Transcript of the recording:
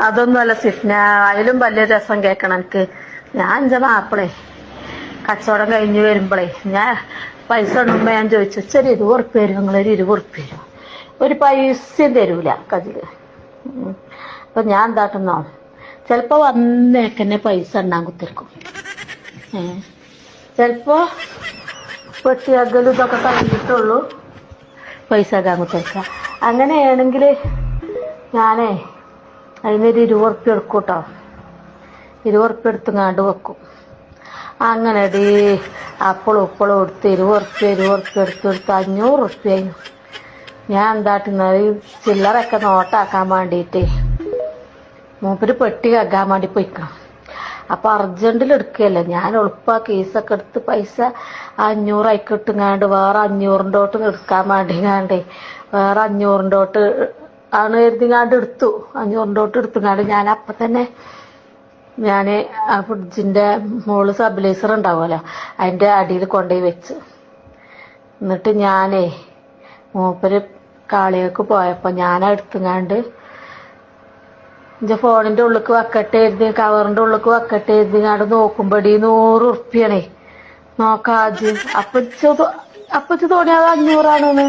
അതൊന്നുമല്ല സിഫ്ന. അതിലും വലിയ രസം കേക്കണം എനിക്ക്. ഞാൻ എന്റെ മാപ്പിളെ. കച്ചവടം കഴിഞ്ഞു വരുമ്പോഴേ ഞാൻ പൈസ ഉണ്ടുമ്പോ ഞാൻ ചോദിച്ചു ചെറിയ ഇരുപത് ഉറുപ്പ് തരും നിങ്ങളൊരു ഇരുപത് ഉറുപ്പ് തരും ഒരു പൈസയും തരൂല കതിൽ. അപ്പൊ ഞാൻ എന്താട്ടുന്നോ? ചിലപ്പോ വന്നേക്കന്നെ പൈസ എണ്ണാൻ കുത്തിരിക്കും. ചിലപ്പോ പെട്ടിയകലും ഇതൊക്കെ കഴിഞ്ഞിട്ടുള്ളൂ പൈസ ആക്കാൻ കുത്തിരിക്കുക അങ്ങനെയാണെങ്കിൽ ഞാനേ അതിനൊരു ഇരുപത് ഉറുപ്പ്യ എടുക്കും കേട്ടോ ഇരുപത് ഉറുപ്പ്യ എടുത്തുങ്ങാണ്ട് വെക്കും. അങ്ങനെ അടി അപ്പളും ഇപ്പോഴും എടുത്ത് ഇരുപത് ഉറുപ്പ്യ എടുത്ത് എടുത്ത് അഞ്ഞൂറ് ഉറുപ്പ്യായി ഞാൻ എന്താട്ടുന്നത് ചില്ലറൊക്കെ നോട്ടാക്കാൻ വേണ്ടിയിട്ട് മൂപ്പര് പെട്ടി കക്കാൻ വേണ്ടി പോയിക്കണം. അപ്പൊ അർജന്റിൽ എടുക്കുകയല്ലേ ഞാൻ എളുപ്പ കേസൊക്കെ എടുത്ത് പൈസ അഞ്ഞൂറായിക്ക് ഇട്ടുങ്ങാണ്ട് വേറെ അഞ്ഞൂറിന്റെ തൊട്ട് എടുക്കാൻ വേണ്ടിങ്ങാണ്ട്. വേറെ അഞ്ഞൂറിന്റെ തൊട്ട് ആണ് എഴുതിങ്ങാണ്ട് എടുത്തു. അഞ്ഞൂറിന്റെ എടുത്തുങ്ങാണ്ട്. ഞാൻ അപ്പം തന്നെ ഞാൻ ആ ഫ്രിഡ്ജിന്റെ മുകളിൽ സബിലൈസർ ഉണ്ടാവുമല്ലോ അതിന്റെ അടിയിൽ കൊണ്ടുപോയി വെച്ച്. എന്നിട്ട് ഞാനേ മൂപ്പര് കാളികൾക്ക് പോയപ്പോ ഞാൻ എടുത്തുങ്ങാണ്ട് എന്റെ ഫോണിന്റെ ഉള്ളിക്ക് വെക്കട്ടെ എഴുതി കവറിന്റെ ഉള്ളിക്ക് വെക്കട്ടെ എഴുതിങ്ങാണ്ട് നോക്കുമ്പടി നൂറ് ഉറുപ്പ്യാണേ. നോക്കാജ് അപ്പച്ച അപ്പച്ച് തോന്നിയത് അഞ്ഞൂറാണെന്ന്.